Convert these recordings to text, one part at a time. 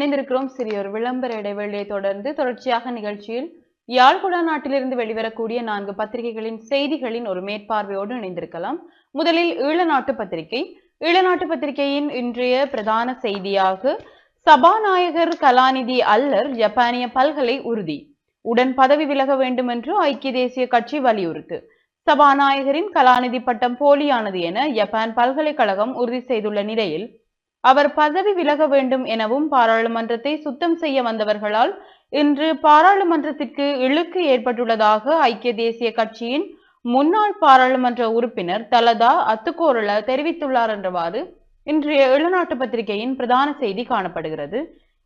இணைந்திருக்கிறோம். சிறிய ஒரு விளம்பர இடைவெளியை தொடர்ந்து தொடர்ச்சியாக நிகழ்ச்சியில் யாழ்குடா நாட்டிலிருந்து வெளிவரக்கூடிய நான்கு பத்திரிகைகளின் செய்திகளின் ஒரு மேற்பார்வையோடு இணைந்திருக்கலாம். முதலில் ஈழநாட்டு பத்திரிகை. ஈழநாட்டு பத்திரிகையின் இன்றைய பிரதான செய்தியாக சபாநாயகர் கலாநிதி அல்லர் ஜப்பானிய பல்கலை உறுதி. உடன் பதவி விலக வேண்டும் என்று ஐக்கிய தேசிய கட்சி வலியுறுத்து. சபாநாயகரின் கலாநிதி பட்டம் போலியானது என ஜப்பான் பல்கலைக்கழகம் உறுதி செய்துள்ள நிலையில் அவர் பதவி விலக வேண்டும் எனவும் பாராளுமன்றத்தை சுத்தம் செய்ய வந்தவர்களால் இன்று பாராளுமன்றத்திற்கு இழுக்கு ஏற்பட்டுள்ளதாக ஐக்கிய தேசிய கட்சியின் முன்னாள் பாராளுமன்ற உறுப்பினர் தலதா அத்துக்கோரல தெரிவித்துள்ளார் என்றவாறு இன்றைய இளநாட்டு பத்திரிகையின் பிரதான செய்தி காணப்படுகிறது.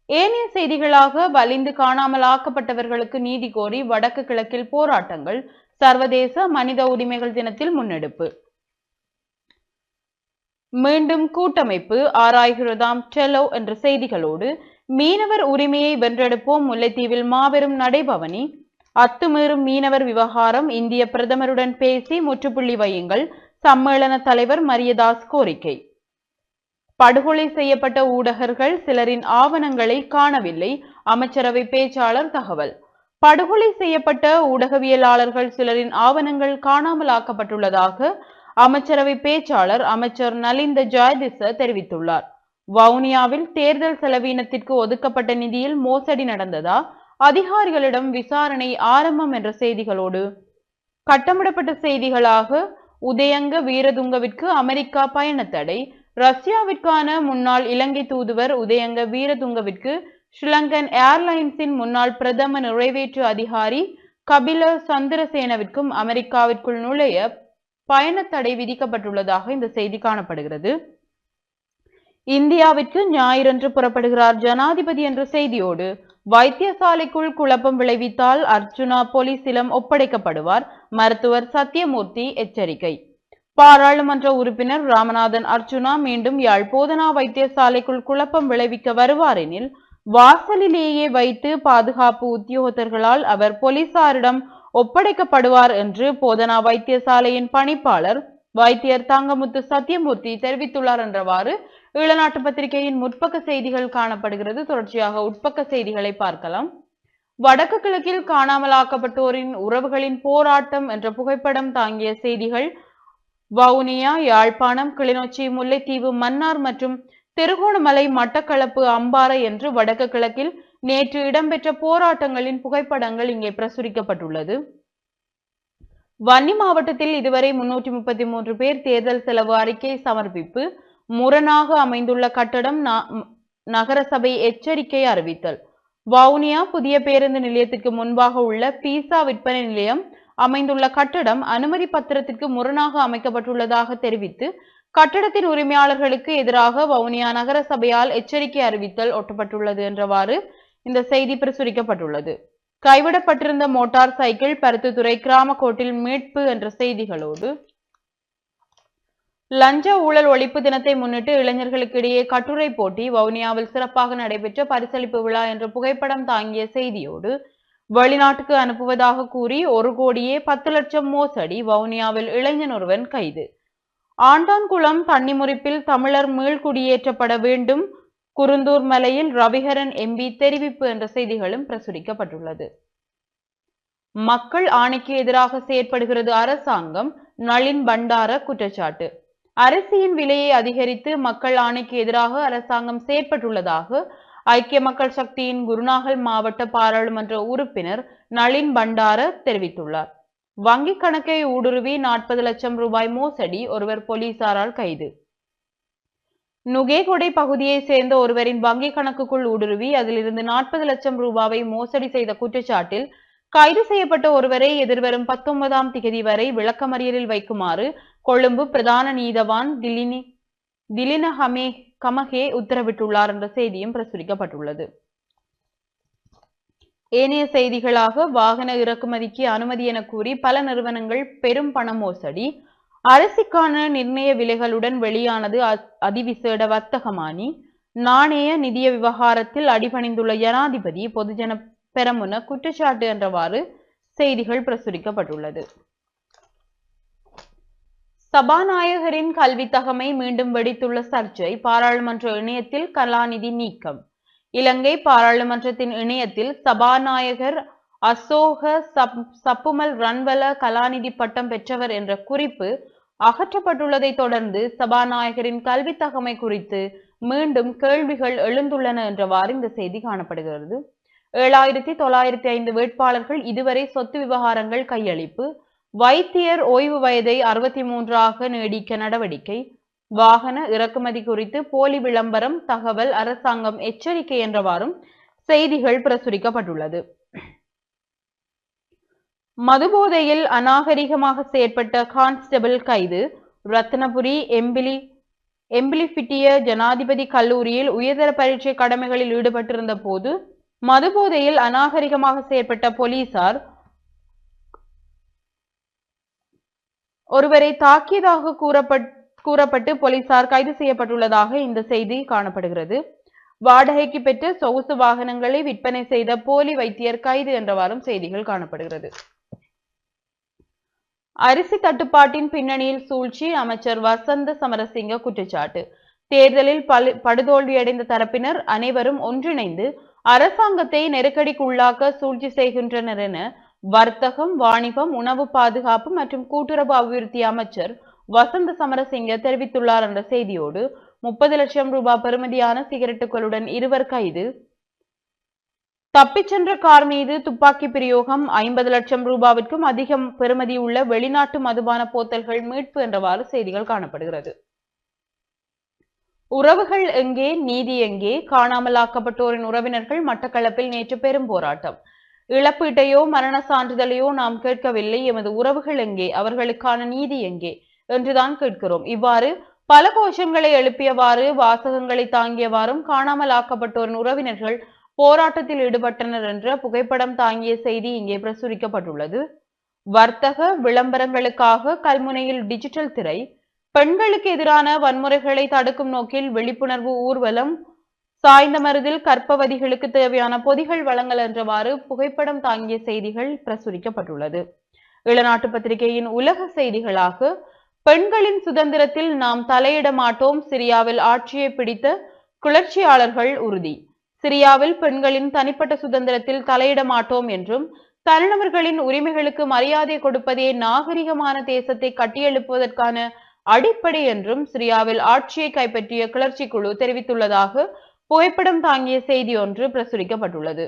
ஏனைய செய்திகளாக வலிந்து காணாமல் ஆக்கப்பட்டவர்களுக்கு நீதி கோரி வடக்கு கிழக்கில் போராட்டங்கள் சர்வதேச மனித உரிமைகள் தினத்தில் முன்னெடுப்பு. மீண்டும் கூட்டமைப்பு ஆராய்கிறதாம் டெலோ என்ற செய்திகளோடு மீனவர் உரிமையை வென்றெடுப்போம் முல்லைத்தீவில் மாபெரும் நடைபவனி. அத்துமீறும் மீனவர் விவகாரம் இந்திய பிரதமருடன் பேசி முற்றுப்புள்ளி வையுங்கள் சம்மேளன தலைவர் மரியதாஸ் கோரிக்கை. படுகொலை செய்யப்பட்ட ஊடகர்கள் சிலரின் ஆவணங்களை காணவில்லை அமைச்சரவை பேச்சாளர் தகவல். படுகொலை செய்யப்பட்ட ஊடகவியலாளர்கள் சிலரின் ஆவணங்கள் காணாமலாக்கப்பட்டுள்ளதாக அமைச்சரவை பேச்சாளர் அமைச்சர் நலிந்த ஜாயதிச தெரிவித்துள்ளார். வவுனியாவில் தேர்தல் செலவீனத்திற்கு ஒதுக்கப்பட்ட நிதியில் மோசடி நடந்ததா? அதிகாரிகளிடம் விசாரணை ஆரம்பம் என்ற செய்திகளோடு. கட்டமிடப்பட்ட செய்திகளாக உதயங்க வீரதுங்கவிற்கு அமெரிக்கா பயணத்தடை ரஷ்யாவிற்கான முன்னாள் இலங்கை தூதுவர் உதயங்க வீரதுங்கவிற்கு ஸ்ரீலங்கன் ஏர்லைன்ஸின் முன்னாள் பிரதம நிறைவேற்று அதிகாரி கபில சந்திரசேனவிற்கும் அமெரிக்காவிற்குள் நுழைய பயணத்தடை விதிக்கப்பட்டுள்ளதாக இந்த செய்தி காணப்படுகிறது. இந்தியாவிற்கு ஞாயிறன்று புறப்படுகிறார் ஜனாதிபதி என்ற செய்தியோடு வைத்தியசாலைக்குள் குழப்பம் விளைவித்தால் அர்ச்சுனா போலீசிலம் ஒப்படைக்கப்படுவார். மருத்துவர் சத்யமூர்த்தி எச்சரிக்கை. பாராளுமன்ற உறுப்பினர் ராமநாதன் அர்ச்சுனா மீண்டும் யாழ் போதனா வைத்தியசாலைக்குள் குழப்பம் விளைவிக்க வருவார் எனில் வாசலிலேயே வைத்து பாதுகாப்பு உத்தியோகத்தர்களால் அவர் போலீசாரிடம் ஒப்படைக்கப்படுவார் என்று போதனா வைத்தியசாலையின் பணிப்பாளர் வைத்தியர் தங்கமுத்து சத்தியமூர்த்தி தெரிவித்துள்ளார் என்றவாறு ஈழநாட்டு பத்திரிகையின் முற்பக்க செய்திகள் காணப்படுகிறது. தொடர்ச்சியாக உட்பக்க செய்திகளை பார்க்கலாம். வடக்கு கிழக்கில் காணாமலாக்கப்பட்டோரின் உறவுகளின் போராட்டம் என்ற புகைப்படம் தாங்கிய செய்திகள் வவுனியா யாழ்ப்பாணம் கிளிநொச்சி முல்லைத்தீவு மன்னார் மற்றும் திருகோணமலை மட்டக்களப்பு அம்பாறை என்று வடக்கு கிழக்கில் நேற்று இடம்பெற்ற போராட்டங்களின் புகைப்படங்கள் இங்கே பிரசுரிக்கப்பட்டுள்ளது. வன்னி மாவட்டத்தில் இதுவரை முன்னூற்றி முப்பத்தி மூன்று பேர் தேர்தல் செலவு அறிக்கை சமர்ப்பிப்பு முரணாக அமைந்துள்ள கட்டடம் நகரசபை எச்சரிக்கை அறிவித்தல். வவுனியா புதிய பேருந்து நிலையத்திற்கு முன்பாக உள்ள பீசா விற்பனை நிலையம் அமைந்துள்ள கட்டடம் அனுமதி பத்திரத்திற்கு முரணாக அமைக்கப்பட்டுள்ளதாக தெரிவித்து கட்டடத்தின் உரிமையாளர்களுக்கு எதிராக வவுனியா நகர சபையால் எச்சரிக்கை அறிவித்தல் ஒட்டப்பட்டுள்ளது என்றவாறு இந்த செய்தி பிரசுரிக்கப்பட்டுள்ளது. கைவிடப்பட்டிருந்த மோட்டார் சைக்கிள் பருத்துத்துறை கிராமக்கோட்டில் மீட்பு என்ற செய்திகளோடு லஞ்ச ஊழல் ஒழிப்பு தினத்தை முன்னிட்டு இளைஞர்களுக்கு இடையே கட்டுரை போட்டி வவுனியாவில் சிறப்பாக நடைபெற்ற பரிசளிப்பு விழா என்ற புகைப்படம் தாங்கிய செய்தியோடு வெளிநாட்டுக்கு அனுப்புவதாக கூறி ஒரு கோடியே பத்து லட்சம் மோசடி வவுனியாவில் இளைஞன் ஒருவன் கைது. ஆண்டான்குளம் தன்னிமுறிப்பில் தமிழர் மீள்குடியேற்றப்பட வேண்டும் குருந்தூர் மலையில் ரவிகரன் எம்பி தெரிவிப்பு என்ற செய்திகளும் பிரசுரிக்கப்பட்டுள்ளது. மக்கள் ஆணைக்கு எதிராக செயற்படுகிறது அரசாங்கம் நளின் பண்டார குற்றச்சாட்டு. அரிசியின் விலையை அதிகரித்து மக்கள் ஆணைக்கு எதிராக அரசாங்கம் செயற்பட்டுள்ளதாக ஐக்கிய மக்கள் சக்தியின் குருநாகல் மாவட்ட பாராளுமன்ற உறுப்பினர் நளின் பண்டார தெரிவித்துள்ளார். வங்கி கணக்கை ஊடுருவி நாற்பது லட்சம் ரூபாய் மோசடி ஒருவர் போலீசாரால் கைது. நுகேகொடை பகுதியை சேர்ந்த ஒருவரின் வங்கிக் கணக்குக்குள் ஊடுருவி அதிலிருந்து நாற்பது லட்சம் ரூபாவை மோசடி செய்த குற்றச்சாட்டில் கைது செய்யப்பட்ட ஒருவரை எதிர்வரும் பத்தொன்பதாம் திகதி வரை விளக்கமறியலில் வைக்குமாறு கொழும்பு பிரதான நீதவான் திலினி திலின ஹமே கமகே உத்தரவிட்டுள்ளார் என்ற செய்தியும் பிரசுரிக்கப்பட்டுள்ளது. ஏனைய செய்திகளாக வாகன இறக்குமதிக்கு அனுமதி என கூறி பல நிறுவனங்கள் பெரும் பண மோசடி அரிசிக்கான நிர்ணய விலைகளுடன் வெளியானது அதிவிசேட வர்த்தகமானி. நாணய நிதிய விவகாரத்தில் அடிபணிந்துள்ள ஜனாதிபதி பொதுஜன பெரமுன குற்றச்சாட்டு என்றவாறு செய்திகள் பிரசுரிக்கப்பட்டுள்ளது. சபாநாயகரின் கல்வி தகமை மீண்டும் வெடித்துள்ள சர்ச்சை பாராளுமன்ற இணையத்தில் கலாநிதி நீக்கம். இலங்கை பாராளுமன்றத்தின் இணையத்தில் சபாநாயகர் அசோக சப் சப்புமல் ரன்வல கலாநிதி பட்டம் பெற்றவர் என்ற குறிப்பு அகற்றப்பட்டுள்ளதை தொடர்ந்து சபாநாயகரின் கல்வி தகமை குறித்து மீண்டும் கேள்விகள் எழுந்துள்ளன என்றவாறு இந்த செய்தி காணப்படுகிறது. ஏழாயிரத்தி தொள்ளாயிரத்தி ஐந்து வேட்பாளர்கள் இதுவரை சொத்து விவகாரங்கள் கையளிப்பு வைத்தியர் ஓய்வு வயதை அறுபத்தி மூன்றாக நீடிக்க நடவடிக்கை வாகன இறக்குமதி குறித்து போலி விளம்பரம் தகவல் அரசாங்கம் எச்சரிக்கை என்றவாறும் செய்திகள் பிரசுரிக்கப்பட்டுள்ளது. மதுபோதையில் அநாகரிகமாக செயற்பட்ட கான்ஸ்டபிள் கைது ரத்னபுரி எம்பிலி எம்பிலிபிட்டிய ஜனாதிபதி கல்லூரியில் உயர்தர பரீட்சை கடமைகளில் ஈடுபட்டிருந்த போது மதுபோதையில் அநாகரிகமாக செயற்பட்ட போலீசார் ஒருவரை தாக்கியதாக கூறப்பட் கூறப்பட்டு போலீசார் கைது செய்யப்பட்டுள்ளதாக இந்த செய்தி காணப்படுகிறது. வாடகைக்கு பெற்று சொகுசு வாகனங்களை விற்பனை செய்த போலி வைத்தியர் கைது என்றவாறும் செய்திகள் காணப்படுகிறது. அரிசி தட்டுப்பாட்டின் பின்னணியில் சூழ்ச்சி அமைச்சர் வசந்த சமரசிங்க குற்றச்சாட்டு. தேர்தலில் படுதோல்வியடைந்த தரப்பினர் அனைவரும் ஒன்றிணைந்து அரசாங்கத்தை நெருக்கடிக்குள்ளாக்க சூழ்ச்சி செய்கின்றனர் என வர்த்தகம் வாணிபம் உணவு பாதுகாப்பு மற்றும் கூட்டுறவு அபிவிருத்தி அமைச்சர் வசந்த சமரசிங்க தெரிவித்துள்ளார் என்ற செய்தியோடு முப்பது லட்சம் ரூபாய் பெறுமதியான சிகரெட்டுகளுடன் இருவர் கைது. தப்பிச் சென்ற கார் மீது துப்பாக்கி பிரயோகம். ஐம்பது லட்சம் ரூபாவிற்கும் அதிகம் பெறுமதி உள்ள வெளிநாட்டு மதுபான போத்தல்கள் மீட்பு என்றவாறு செய்திகள் காணப்படுகிறது. உறவுகள் எங்கே நீதி எங்கே? காணாமல் ஆக்கப்பட்டோரின் உறவினர்கள் மட்டக்களப்பில் நேற்று பெரும் போராட்டம். இழப்பீட்டையோ மரண சான்றிதழையோ நாம் கேட்கவில்லை. எமது உறவுகள் எங்கே? அவர்களுக்கான நீதி எங்கே? என்றுதான் கேட்கிறோம். இவ்வாறு பல கோஷங்களை எழுப்பியவாறு வாசகங்களை தாங்கியவாறும் காணாமல் ஆக்கப்பட்டோரின் உறவினர்கள் போராட்டத்தில் ஈடுபட்டனர் என்ற புகைப்படம் தாங்கிய செய்தி இங்கே பிரசுரிக்கப்பட்டுள்ளது. வர்த்தக விளம்பரங்களுக்காக கல்முனையில் டிஜிட்டல் திரை பெண்களுக்கு எதிரான வன்முறைகளை தடுக்கும் நோக்கில் விழிப்புணர்வு ஊர்வலம் சாய்ந்த மருதில் கற்பவதிகளுக்கு தேவையான பொதிகள் வழங்கல் என்றவாறு புகைப்படம் தாங்கிய செய்திகள் பிரசுரிக்கப்பட்டுள்ளது. இளநாட்டு பத்திரிகையின் உலக செய்திகளாக பெண்களின் சுதந்திரத்தில் நாம் தலையிட மாட்டோம் சிரியாவில் ஆட்சியை பிடித்த கிளர்ச்சியாளர்கள் உறுதி. சிரியாவில் பெண்களின் தனிப்பட்ட சுதந்திரத்தில் தலையிட மாட்டோம் என்றும் தனிநபர்களின் உரிமைகளுக்கு மரியாதை கொடுப்பதே நாகரிகமான தேசத்தை கட்டியெழுப்புவதற்கான அடிப்படை என்றும் சிரியாவில் ஆட்சியை கைப்பற்றிய கிளர்ச்சி குழு தெரிவித்துள்ளதாக புகைப்படம் தாங்கிய செய்தி ஒன்று பிரசுரிக்கப்பட்டுள்ளது.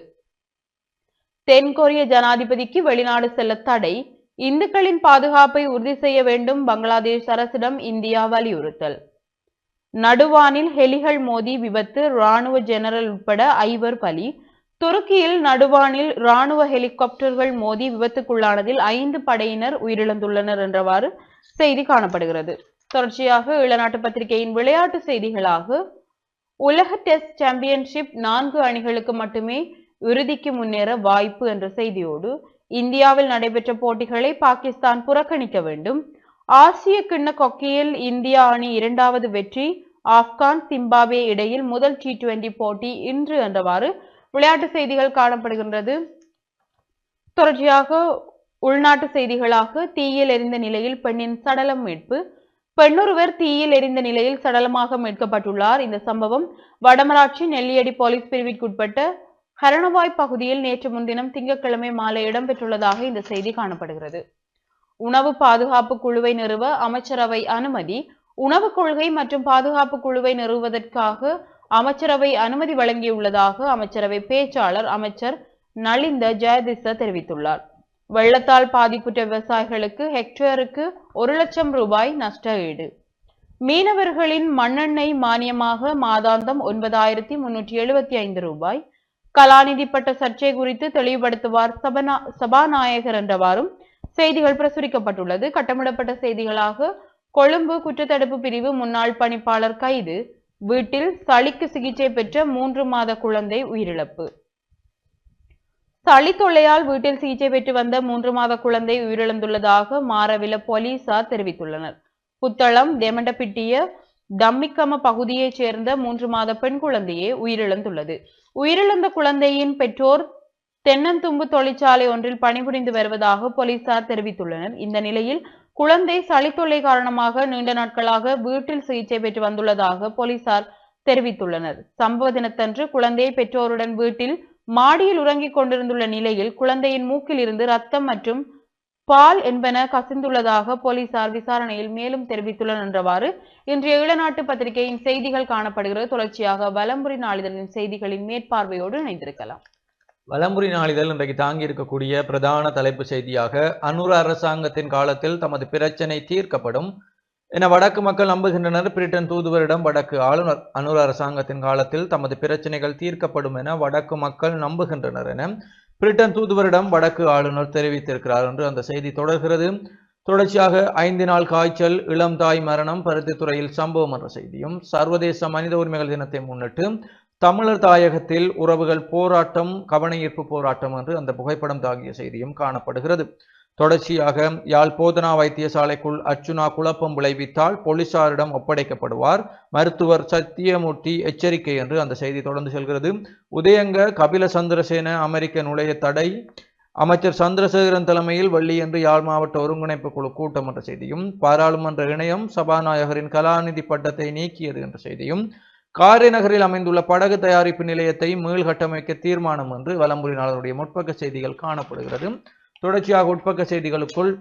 தென்கொரிய ஜனாதிபதிக்கு வெளிநாடு செல்ல தடை இந்துக்களின் பாதுகாப்பை உறுதி செய்ய வேண்டும் பங்களாதேஷ் அரசிடம் இந்தியா வலியுறுத்தல். நடுவானில் ஹெலிகள் மோதி விபத்து ராணுவ ஜெனரல் உட்பட ஐவர் பலி. துருக்கியில் நடுவானில் ராணுவ ஹெலிகாப்டர்கள் மோதி விபத்துக்குள்ளானதில் ஐந்து படையினர் உயிரிழந்துள்ளனர் என்றவாறு செய்தி காணப்படுகிறது. தொடர்ச்சியாக இளநாட்டு பத்திரிகையின் விளையாட்டு செய்திகளாக உலக டெஸ்ட் சாம்பியன்ஷிப் நான்கு அணிகளுக்கு மட்டுமே இறுதிக்கு முன்னேற வாய்ப்பு என்ற செய்தியோடு இந்தியாவில் நடைபெற்ற போட்டிகளை பாகிஸ்தான் புறக்கணிக்க வேண்டும். ஆசிய கிண்ண கொக்கியில் இந்தியா அணி இரண்டாவது வெற்றி ஆப்கான் சிம்பாப்வே இடையில் முதல் டி டுவெண்டி போட்டி இன்று என்றவாறு விளையாட்டு செய்திகள் காணப்படுகின்றது. தொடர்ச்சியாக உள்நாட்டு செய்திகளாக தீயில் எரிந்த நிலையில் பெண்ணின் சடலம் மீட்பு. பெண்ணொருவர் தீயில் எரிந்த நிலையில் சடலமாக மீட்கப்பட்டுள்ளார். இந்த சம்பவம் வடமராட்சி நெல்லியடி போலீஸ் பிரிவிற்குட்பட்ட ஹரணவாய் பகுதியில் நேற்று முன்தினம் திங்கட்கிழமை மாலை இடம்பெற்றுள்ளதாக இந்த செய்தி காணப்படுகிறது. உணவு பாதுகாப்பு குழுவை நிறுவ அமைச்சரவை அனுமதி உணவு கொள்கை மற்றும் பாதுகாப்பு குழுவை நிறுவுவதற்காக அமைச்சரவை அனுமதி வழங்கியுள்ளதாக அமைச்சரவை பேச்சாளர் அமைச்சர் நலிந்த ஜெயதிச தெரிவித்துள்ளார். வெள்ளத்தால் பாதிப்புற்ற விவசாயிகளுக்கு ஹெக்டேருக்கு ஒரு லட்சம் ரூபாய் நஷ்ட ஈடு. மீனவர்களின் மண்ணெண்ணெய் மானியமாக மாதாந்தம் ஒன்பதாயிரத்தி முன்னூற்றி எழுபத்தி ஐந்து ரூபாய். கலாநிதிப்பட்ட சர்ச்சை குறித்து தெளிவுபடுத்துவார் சபனா சபாநாயகர் என்றவாறும் செய்திகள் பிரசுரிக்கப்பட்டுள்ளது. கட்டமிடப்பட்ட செய்திகளாக கொழும்பு குற்றத்தடுப்பு பிரிவு முன்னாள் பணிப்பாளர் கைது. வீட்டில் சளிக்கு சிகிச்சை பெற்ற மூன்று மாத குழந்தை உயிரிழப்பு. சளி தொல்லையால் வீட்டில் சிகிச்சை பெற்று வந்த மூன்று மாத குழந்தை உயிரிழந்துள்ளதாக மாரவில போலீசார் தெரிவித்துள்ளனர். புத்தளம் தெமண்டப்பிட்டிய தம்மிக்கம பகுதியைச் சேர்ந்த மூன்று மாத பெண் குழந்தையே உயிரிழந்துள்ளது. உயிரிழந்த குழந்தையின் பெற்றோர் தென்னந்தும்பு தொழிற்சாலை ஒன்றில் பணிபுரிந்து வருவதாக போலீசார் தெரிவித்துள்ளனர். இந்த நிலையில் குழந்தை சளித்தொல்லை காரணமாக நீண்ட நாட்களாக வீட்டில் சிகிச்சை பெற்று வந்துள்ளதாக போலீசார் தெரிவித்துள்ளனர். சம்பவ தினத்தன்று குழந்தையை பெற்றோருடன் வீட்டில் மாடியில் உறங்கிக் கொண்டிருந்துள்ள நிலையில் குழந்தையின் மூக்கில் இருந்து ரத்தம் மற்றும் பால் என்பன கசிந்துள்ளதாக போலீசார் விசாரணையில் மேலும் தெரிவித்துள்ளனர் என்றவாறு இன்றைய இளநாட்டு பத்திரிகையின் செய்திகள் காணப்படுகிறது. தொடர்ச்சியாக வலம்புரி நாளிதழின் செய்திகளின் மேற்பார்வையோடு இணைந்திருக்கலாம். வலம்புரி நாளிதழ் இன்றைக்கு தாங்கி இருக்கக்கூடிய பிரதான தலைப்பு செய்தியாக அனுர அரசாங்கத்தின் காலத்தில் தமது பிரச்சனை தீர்க்கப்படும் என வடக்கு மக்கள் நம்புகின்றனர். பிரிட்டன் தூதுவரிடம் வடக்கு ஆளுநர் அனுர அரசாங்கத்தின் காலத்தில் தமது பிரச்சனைகள் தீர்க்கப்படும் என வடக்கு மக்கள் நம்புகின்றனர் என பிரிட்டன் தூதுவரிடம் வடக்கு ஆளுநர் தெரிவித்திருக்கிறார் என்று அந்த செய்தி தொடர்கிறது. தொடர்ச்சியாக ஐந்து நாள் காய்ச்சல் இளம் தாய் மரணம் பருத்தித்துறையில் சம்பவம் என்ற செய்தியும் சர்வதேச மனித உரிமைகள் தினத்தை முன்னிட்டு தமிழர் தாயகத்தில் உறவுகள் போராட்டம் கவனஈர்ப்பு போராட்டம் என்று அந்த புகைப்படம் தாங்கிய செய்தியும் காணப்படுகிறது. தொடர்ச்சியாக யாழ் போதனா வைத்தியசாலைக்குள் அர்ச்சுனா குழப்பம் விளைவித்தால் போலீசாரிடம் ஒப்படைக்கப்படுவார். மருத்துவர் சத்தியமூர்த்தி எச்சரிக்கை என்று அந்த செய்தி தொடர்ந்து செல்கிறது. உதயங்க கபில சந்திரசேன அமெரிக்க நுழைய தடை. அமைச்சர் சந்திரசேகரன் தலைமையில் வெள்ளியன்று யாழ் மாவட்ட ஒருங்கிணைப்பு குழு கூட்டம் என்ற செய்தியும் பாராளுமன்ற இணையம் சபாநாயகரின் கலாநிதி பட்டத்தை நீக்கியது என்ற செய்தியும் காரைநகரில் அமைந்துள்ள படகு தயாரிப்பு நிலையத்தை மீள்கட்டமைக்க தீர்மானம் என்று வலம்புரிநாளனுடைய முற்பக்க செய்திகள் காணப்படுகிறது. தொடர்ச்சியாக உட்பக்க செய்திகளுக்குள்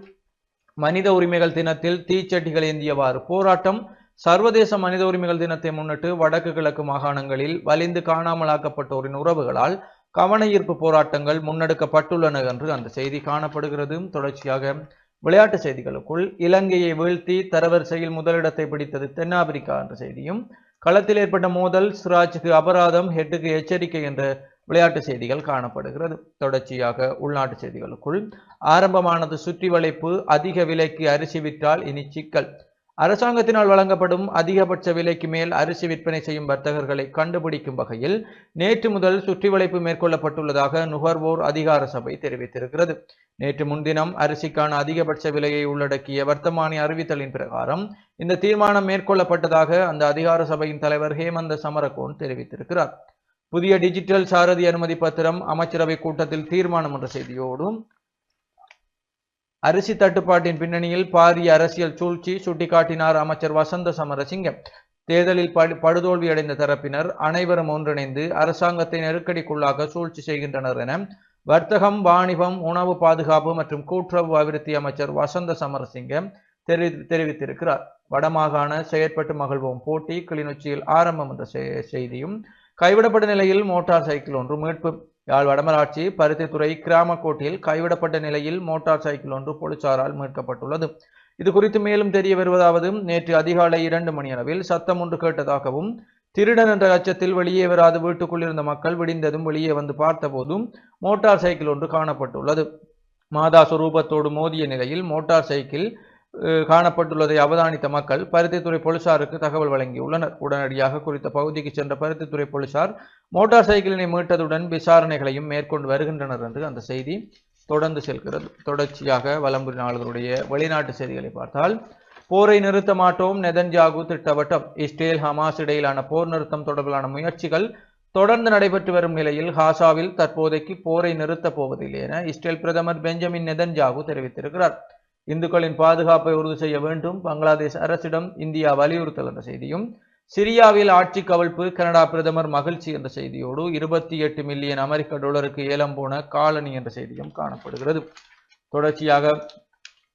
மனித உரிமைகள் தினத்தில் தீச்சட்டிகள் ஏந்தியவாறு போராட்டம். சர்வதேச மனித உரிமைகள் தினத்தை முன்னிட்டு வடக்கு கிழக்கு மாகாணங்களில் வலிந்து காணாமலாக்கப்பட்டோரின் உறவுகளால் கவன ஈர்ப்பு போராட்டங்கள் முன்னெடுக்கப்பட்டுள்ளன என்று அந்த செய்தி காணப்படுகிறது. தொடர்ச்சியாக விளையாட்டு செய்திகளுக்குள் இலங்கையை வீழ்த்தி தரவரிசையில் முதலிடத்தை பிடித்தது தென்னாப்பிரிக்கா என்ற செய்தியும் களத்தில் ஏற்பட்ட மோதல் சிராஜுக்கு அபராதம் ஹெட்டுக்கு எச்சரிக்கை என்ற விளையாட்டு செய்திகள் காணப்படுகிறது. தொடர்ச்சியாக உள்நாட்டு செய்திகளுக்குள் ஆரம்பமானது சுற்றி வளைப்பு அதிக விலைக்கு அரிசி விற்றால் இனி சிக்கல். அரசாங்கத்தினால் வழங்கப்படும் அதிகபட்ச விலைக்கு மேல் அரிசி விற்பனை செய்யும் வர்த்தகர்களை கண்டுபிடிக்கும் வகையில் நேற்று முதல் சுற்றி வளைப்பு மேற்கொள்ளப்பட்டுள்ளதாக நுகர்வோர் அதிகார சபை தெரிவித்திருக்கிறது. நேற்று முன்தினம் அரிசிக்கான அதிகபட்ச விலையை உள்ளடக்கிய வர்த்தமானி அறிவித்தலின் பிரகாரம் இந்த தீர்மானம் மேற்கொள்ளப்பட்டதாக அந்த அதிகார சபையின் தலைவர் ஹேமந்த சமரகோன் தெரிவித்திருக்கிறார். புதிய டிஜிட்டல் சாரதி அனுமதி பத்திரம் அமைச்சரவை கூட்டத்தில் தீர்மானம் என்ற செய்தியோடும் அரிசி தட்டுப்பாட்டின் பின்னணியில் பாரிய அரசியல் சூழ்ச்சி சுட்டிக்காட்டினார் அமைச்சர் வசந்த சமரசிங்கம். தேர்தலில் படு படுதோல்வி அடைந்த தரப்பினர் அனைவரும் ஒன்றிணைந்து அரசாங்கத்தை நெருக்கடிக்குள்ளாக சூழ்ச்சி செய்கின்றனர் என வர்த்தகம் வாணிபம் உணவு பாதுகாப்பு மற்றும் கூட்டுறவு அபிவிருத்தி அமைச்சர் வசந்த சமரசிங்கம் தெரி தெரிவித்திருக்கிறார். வடமாகாண செயற்பட்டு மகிழ்வோம் போட்டி கிளிநொச்சியில் ஆரம்பம் என்ற செய்தியும் கைவிடப்பட்ட நிலையில் மோட்டார் சைக்கிள் ஒன்று மீட்பு யாழ் வடமராட்சி பருத்தித்துறை கிராமக்கோட்டில் கைவிடப்பட்ட நிலையில் மோட்டார் சைக்கிள் ஒன்று போலீசாரால் மீட்கப்பட்டுள்ளது. இது குறித்து மேலும் தெரிய வருவதாவது நேற்று அதிகாலை இரண்டு மணி அளவில் சத்தம் ஒன்று கேட்டதாகவும் திருடன் என்ற அச்சத்தில் வெளியே வராது வீட்டுக்குள் இருந்த மக்கள் விடிந்ததும் வெளியே வந்து பார்த்தபோதும் மோட்டார் சைக்கிள் ஒன்று காணப்பட்டுள்ளது. மாதா சுரூபத்தோடு மோதிய நிலையில் மோட்டார் சைக்கிள் காணப்பட்டுள்ளதை அவதானித்த மக்கள் பருத்தித்துறை போலீசாருக்கு தகவல் வழங்கியுள்ளனர் உடனடியாக குறித்த பகுதிக்கு சென்ற பருத்தித்துறை போலீசார் மோட்டார் சைக்கிளினை மீட்டதுடன் விசாரணைகளையும் மேற்கொண்டு வருகின்றனர் என்று அந்த செய்தி தொடர்ந்து செல்கிறது. தொடர்ச்சியாக வலம்புரி நாள்களுடைய வெளிநாட்டு செய்திகளை பார்த்தால் போரை நிறுத்த மாட்டோம் நெதன்ஜாகு திட்டவட்டம். இஸ்ரேல் ஹமாஸ் இடையிலான போர் நிறுத்தம் தொடர்பிலான முயற்சிகள் தொடர்ந்து நடைபெற்று வரும் நிலையில் ஹாசாவில் தற்போதைக்கு போரை நிறுத்தப் போவதில்லை என இஸ்ரேல் பிரதமர் பெஞ்சமின் நெதன்ஜாகு தெரிவித்திருக்கிறார். இந்துக்களின் பாதுகாப்பை உறுதி செய்ய வேண்டும். பங்களாதேஷ் அரசிடம் இந்தியா வலியுறுத்தல் என்ற செய்தியும் சிரியாவில் ஆட்சி கவிழ்ப்பு கனடா பிரதமர் மகிழ்ச்சி என்ற செய்தியோடு இருபத்தி எட்டு மில்லியன் அமெரிக்க டாலருக்கு ஏலம் போன காலனி என்ற செய்தியும் காணப்படுகிறது. தொடர்ச்சியாக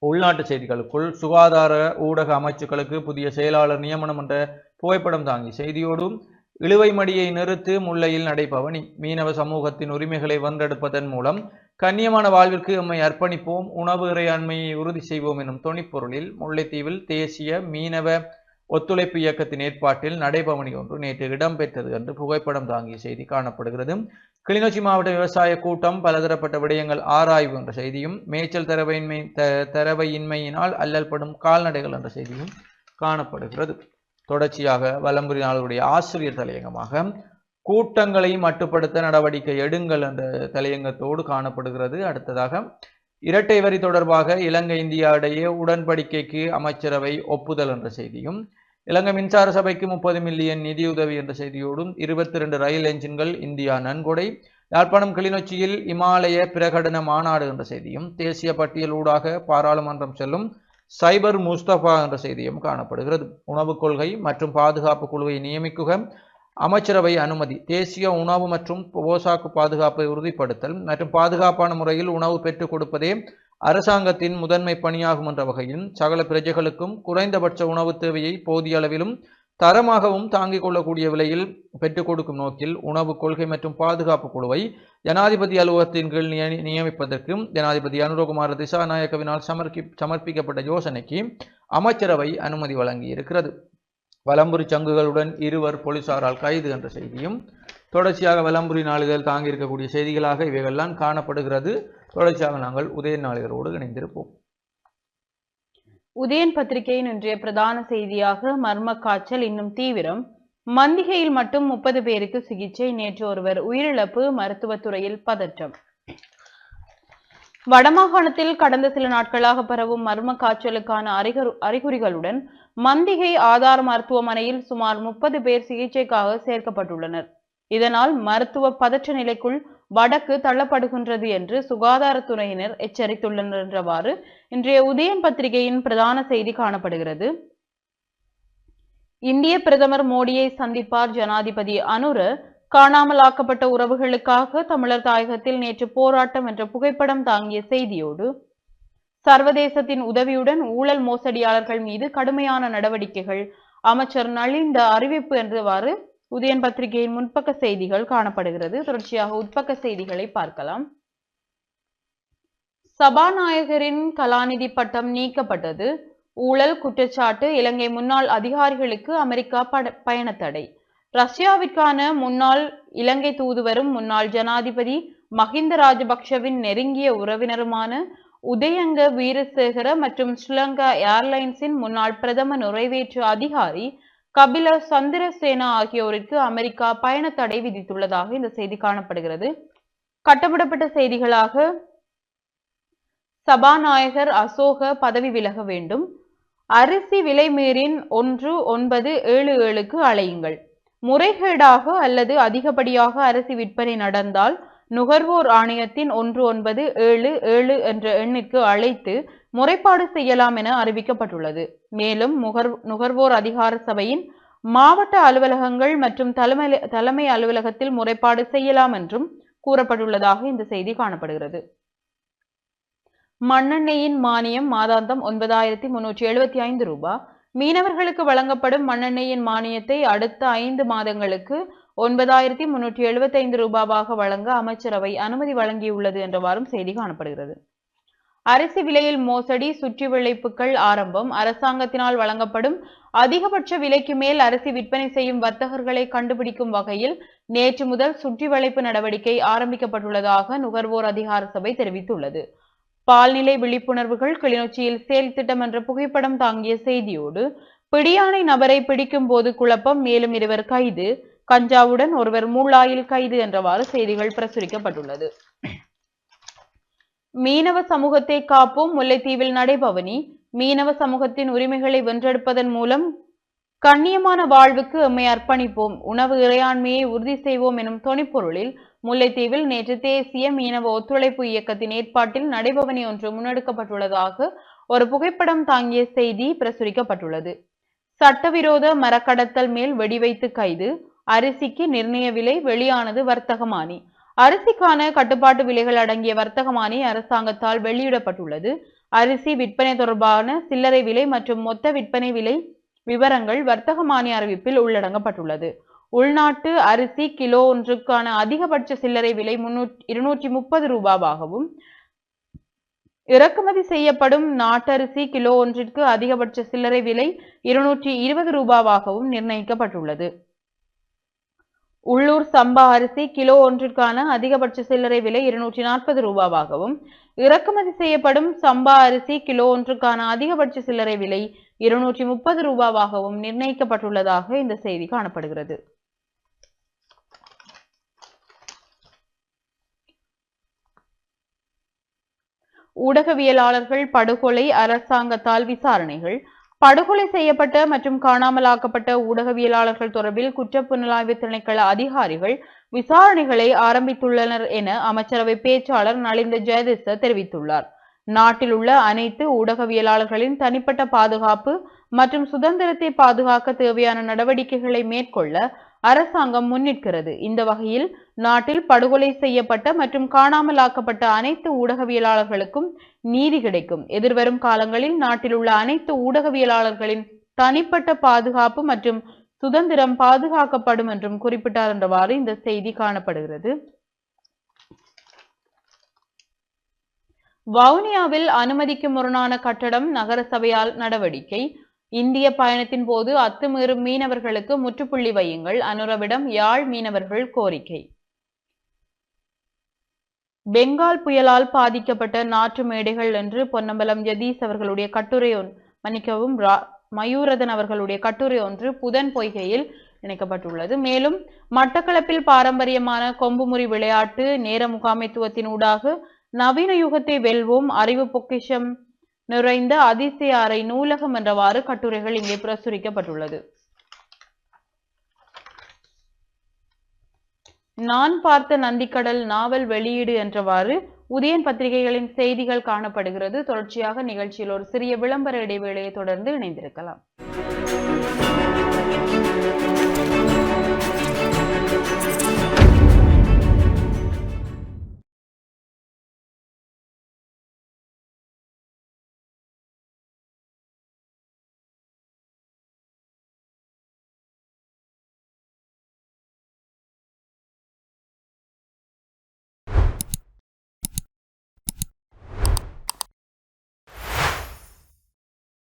உள்நாட்டு செய்திகளுக்குள் சுகாதார ஊடக அமைச்சுக்களுக்கு புதிய செயலாளர் நியமனம் என்ற புகைப்படம் தாங்கி செய்தியோடும் இழுவை மடியை நிறுத்து முல்லையில் நடைபவனி மீனவ சமூகத்தின் உரிமைகளை வந்தெடுப்பதன் மூலம் கண்ணியமான வாழ்விற்கு எம்மை அர்ப்பணிப்போம் உணவு இறையாண்மையை உறுதி செய்வோம் எனும் தொனிப்பொருளில் முல்லைத்தீவில் தேசிய மீனவ ஒத்துழைப்பு இயக்கத்தின் ஏற்பாட்டில் நடைபவனி ஒன்று நேற்று இடம்பெற்றது என்று புகைப்படம் தாங்கிய செய்தி காணப்படுகிறது. கிளிநொச்சி மாவட்ட விவசாய கூட்டம் பலதரப்பட்ட விடயங்கள் ஆராய்வு என்ற செய்தியும் மேய்ச்சல் தரவையின்மை த தரவையின்மையினால் அல்லல்படும் கால்நடைகள் என்ற செய்தியும் காணப்படுகிறது. தொடர்ச்சியாக வலம்புரி நாளுடைய ஆசிரியர் தலையங்கமாக கூட்டங்களை மட்டுப்படுத்த நடவடிக்கை எடுங்கள் என்ற தலையங்கத்தோடு காணப்படுகிறது. அடுத்ததாக இரட்டை வரி தொடர்பாக இலங்கை இந்தியா இடையே உடன்படிக்கைக்கு அமைச்சரவை ஒப்புதல் என்ற செய்தியும் இலங்கை மின்சார சபைக்கு முப்பது மில்லியன் நிதியுதவி என்ற செய்தியோடும் இருபத்தி ரெண்டு ரயில் என்ஜின்கள் இந்தியா நன்கொடை யாழ்ப்பாணம் கிளிநொச்சியில் இமாலய பிரகடன மாநாடு என்ற செய்தியும் தேசிய பட்டியல் ஊடாக பாராளுமன்றம் செல்லும் சைபர் முஸ்தபா என்ற செய்தியும் காணப்படுகிறது. உணவுக் கொள்கை மற்றும் பாதுகாப்பு குழுவை நியமிக்குக அமைச்சரவை அனுமதி தேசிய உணவு மற்றும் போசாக்கு பாதுகாப்பை உறுதிப்படுத்தல் மற்றும் பாதுகாப்பான முறையில் உணவு பெற்றுக் கொடுப்பதே அரசாங்கத்தின் முதன்மை பணியாகும் என்ற வகையில் சகல பிரஜைகளுக்கும் குறைந்தபட்ச உணவு தேவையை போதிய அளவிலும் தரமாகவும் தாங்கிக் கொள்ளக்கூடிய விலையில் பெற்றுக் கொடுக்கும் நோக்கில் உணவு கொள்கை மற்றும் பாதுகாப்பு குழுவை ஜனாதிபதி அலுவலகத்தின் கீழ் நியமிப்பதற்கு ஜனாதிபதி அனுரகுமார் திசாநாயக்கவினால் சமர்ப்பி சமர்ப்பிக்கப்பட்ட யோசனைக்கு அமைச்சரவை அனுமதி வழங்கியிருக்கிறது. வலம்புரி சங்குகளுடன் இருவர் போலீசாரால் கைது என்ற செய்தியும் தொடர்ச்சியாக வலம்புரி நாளிதழ் தாங்கியிருக்கக்கூடிய செய்திகளாக இவைகள்லாம் காணப்படுகிறது. தொடர்ச்சியாக நாங்கள் உதய நாளிதழோடு இணைந்திருப்போம். உதயன் பத்திரிகையின் இன்றைய பிரதான செய்தியாக மர்ம காய்ச்சல் இன்னும் தீவிரம். மந்திகையில் மட்டும் முப்பது பேருக்கு சிகிச்சை நேற்று ஒருவர் உயிரிழப்பு மருத்துவத்துறையில் பதற்றம். வடமாகாணத்தில் கடந்த சில நாட்களாக பரவும் மர்ம காய்ச்சலுக்கான அறிகுறு அறிகுறிகளுடன் மந்திகை ஆதார மருத்துவமனையில் சுமார் முப்பது பேர் சிகிச்சைக்காக சேர்க்கப்பட்டுள்ளனர். இதனால் மருத்துவ பதற்ற நிலைக்குள் வடக்கு தள்ளப்படுகின்றது என்று சுகாதாரத்துறையினர் எச்சரித்துள்ளனர் என்றவாறு இன்றைய உதயன் பத்திரிகையின் பிரதான செய்தி காணப்படுகிறது. இந்திய பிரதமர் மோடியை சந்திப்பார் ஜனாதிபதி அனுர காணாமலாக்கப்பட்ட உறவுகளுக்காக தமிழர் தாயகத்தில் நேற்று போராட்டம் என்ற புகைப்படம் தாங்கிய செய்தியோடு சர்வதேசத்தின் உதவியுடன் ஊழல் மோசடியாளர்கள் மீது கடுமையான நடவடிக்கைகள் அமைச்சர் நளிந்த அறிவிப்பு என்றவாறு உதயன் பத்திரிகையின் முன்பக்க செய்திகள் காணப்படுகிறது. தொடர்ச்சியாக உட்பக்க செய்திகளை பார்க்கலாம். சபாநாயகரின் கலாநிதி பட்டம் நீக்கப்பட்டது. ஊழல் குற்றச்சாட்டு இலங்கை முன்னாள் அதிகாரிகளுக்கு அமெரிக்கா பட- பயணத்தடை. ரஷ்யாவிற்கான முன்னாள் இலங்கை தூதுவரும் முன்னாள் ஜனாதிபதி மஹிந்த ராஜபக்ஷவின் நெருங்கிய உறவினருமான உதயங்க வீரசேகர மற்றும் ஸ்ரீலங்கா ஏர்லைன்ஸின் முன்னாள் பிரதம நிறைவேற்று அதிகாரி கபில சந்திரசேனா ஆகியோருக்கு அமெரிக்கா பயணத்தடை விதித்துள்ளதாக இந்த செய்தி காணப்படுகிறது. கட்டப்படப்பட்ட செய்திகளாக சபாநாயகர் அசோக பதவி விலக வேண்டும். அரிசி விலை மீறின் ஒன்று ஒன்பது ஏழு ஏழுக்கு அழையுங்கள் முறைகேடாக அல்லது அதிகப்படியாக அரிசி விற்பனை நடந்தால் நுகர்வோர் ஆணையத்தின் ஒன்று ஒன்பது ஏழு ஏழு என்ற எண்ணிற்கு அழைத்து முறைப்பாடு செய்யலாம் என அறிவிக்கப்பட்டுள்ளது. மேலும் முகர் நுகர்வோர் அதிகார சபையின் மாவட்ட அலுவலகங்கள் மற்றும் தலைமை தலைமை அலுவலகத்தில் முறைப்பாடு செய்யலாம் என்றும் கூறப்பட்டுள்ளதாக இந்த செய்தி காணப்படுகிறது. மண்ணெண்ணெயின் மானியம் மாதாந்தம் ஒன்பதாயிரத்தி முன்னூற்றி எழுபத்தி ஐந்து ரூபாய் மீனவர்களுக்கு வழங்கப்படும் மண்ணெண்ணெயின் மானியத்தை அடுத்த ஐந்து மாதங்களுக்கு ஒன்பதாயிரத்தி முன்னூற்றி எழுபத்தைந்து ரூபாவாக வழங்க அமைச்சரவை அனுமதி வழங்கியுள்ளது என்றவாறும் செய்தி காணப்படுகிறது. அரிசி விலையில் மோசடி சுற்றி விளைப்புகள் ஆரம்பம் அரசாங்கத்தினால் வழங்கப்படும் அதிகபட்ச விலைக்கு மேல் அரிசி விற்பனை செய்யும் வர்த்தகர்களை கண்டுபிடிக்கும் வகையில் நேற்று முதல் சுற்றி வளைப்பு நடவடிக்கை ஆரம்பிக்கப்பட்டுள்ளதாக நுகர்வோர் அதிகார சபை தெரிவித்துள்ளது. பால்நிலை விழிப்புணர்வுகள் கிளிநொச்சியில் செயல் திட்டம் என்ற புகைப்படம் தாங்கிய செய்தியோடு பிடியானை நபரை பிடிக்கும் போது குழப்பம் மேலும் இருவர் கைது. கஞ்சாவுடன் ஒருவர் மூளாயில் கைது என்றவாறு செய்திகள் பிரசுரிக்கப்பட்டுள்ளது. மீனவ சமூகத்தை காப்போம் முல்லைத்தீவில் நடைபவனி. மீனவ சமூகத்தின் உரிமைகளை வென்றெடுப்பதன் மூலம் கண்ணியமான வாழ்வுக்கு எம்மை அர்ப்பணிப்போம். உணவு இறையாண்மையை உறுதி செய்வோம் எனும் தொனிப்பொருளில் முல்லைத்தீவில் நேற்று தேசிய மீனவ ஒத்துழைப்பு இயக்கத்தின் ஏற்பாட்டில் நடைபவனி ஒன்று முன்னெடுக்கப்பட்டுள்ளதாக ஒரு புகைப்படம் தாங்கிய செய்தி பிரசுரிக்கப்பட்டுள்ளது. சட்டவிரோத மரக்கடத்தல் மேல் வெடிவைத்து கைது அரிசிக்கு நிர்ணய விலை வெளியானது வர்த்தகமானி. அரிசிக்கான கட்டுப்பாட்டு விலைகள் அடங்கிய வர்த்தகமானி அரசாங்கத்தால் வெளியிடப்பட்டுள்ளது. அரிசி விற்பனை தொடர்பான சில்லறை விலை மற்றும் மொத்த விற்பனை விலை விவரங்கள் வர்த்தகமானி அறிவிப்பில் உள்ளடங்கப்பட்டுள்ளது. உள்நாட்டு அரிசி கிலோ ஒன்றுக்கான அதிகபட்ச சில்லறை விலை முன்னூற்றி இருநூற்றி முப்பது ரூபாவாகவும் இறக்குமதி செய்யப்படும் நாட்டரிசி கிலோ ஒன்றிற்கு அதிகபட்ச சில்லறை விலை இருநூற்றி இருபது ரூபாவாகவும் நிர்ணயிக்கப்பட்டுள்ளது. உள்ளூர் சம்பா அரிசி கிலோ ஒன்றிற்கான அதிகபட்ச சில்லறை விலை இருநூற்றி நாற்பது ரூபாவாகவும் இறக்குமதி செய்யப்படும் சம்பா அரிசி கிலோ ஒன்றுக்கான அதிகபட்ச சில்லறை விலை இருநூற்றி முப்பது ரூபாவாகவும் நிர்ணயிக்கப்பட்டுள்ளதாக இந்த செய்தி காணப்படுகிறது. ஊடகவியலாளர்கள் படுகொலை அரசாங்கத்தால் விசாரணைகள் படுகொலை செய்யப்பட்ட மற்றும் காணாமலாக்கப்பட்ட ஊடகவியலாளர்கள் தொடர்பில் குற்றப்புலனாய்வு திணைக்கள அதிகாரிகள் விசாரணைகளை ஆரம்பித்துள்ளனர் என அமைச்சரவை பேச்சாளர் நலிந்த ஜெயதிச தெரிவித்துள்ளார். நாட்டில் உள்ள அனைத்து ஊடகவியலாளர்களின் தனிப்பட்ட பாதுகாப்பு மற்றும் சுதந்திரத்தை பாதுகாக்க தேவையான நடவடிக்கைகளை மேற்கொள்ள அரசாங்கம் முன்னிற்கிறது. இந்த வகையில் நாட்டில் படுகொலை செய்யப்பட்ட மற்றும் காணாமலாக்கப்பட்ட அனைத்து ஊடகவியலாளர்களுக்கும் நீதி கிடைக்கும். எதிர்வரும் காலங்களில் நாட்டில் உள்ள அனைத்து ஊடகவியலாளர்களின் தனிப்பட்ட பாதுகாப்பு மற்றும் சுதந்திரம் பாதுகாக்கப்படும் என்றும் குறிப்பிட்டார் என்றவாறு இந்த செய்தி காணப்படுகிறது. வவுனியாவில் அனுமதிக்கு முரணான கட்டடம் நகரசபையால் நடவடிக்கை. இந்திய பயணத்தின் போது அத்துமீறும் மீனவர்களுக்கு முற்றுப்புள்ளி வையுங்கள். அனுரவிடம் யாழ் மீனவர்கள் கோரிக்கை. பெங்கால் புயலால் பாதிக்கப்பட்ட நாற்று மேடைகள் என்று பொன்னம்பலம் ஜதீஸ் அவர்களுடைய கட்டுரை மன்னிக்கவும் மயூரதன் அவர்களுடைய கட்டுரை ஒன்று புதன் பொய்கையில் இணைக்கப்பட்டுள்ளது. மேலும் மட்டக்களப்பில் பாரம்பரியமான கொம்புமுறி விளையாட்டு நேர முகாமைத்துவத்தினூடாக நவீன யுகத்தை வெல்வோம் அறிவு பொக்கிஷம் நிறைந்த அதிசய அறை நூலகம் என்றவாறு கட்டுரைகள் இங்கே பிரசுரிக்கப்பட்டுள்ளது. நான் பார்த்த நந்திக்கடல் நாவல் வெளியீடு என்றவாறு உதயன் பத்திரிகைகளின் செய்திகள் காணப்படுகிறது. தொடர்ச்சியாக நிகழ்ச்சியில் ஒரு சிறிய விளம்பர இடைவேளையை தொடர்ந்து இணைந்திருக்கலாம்.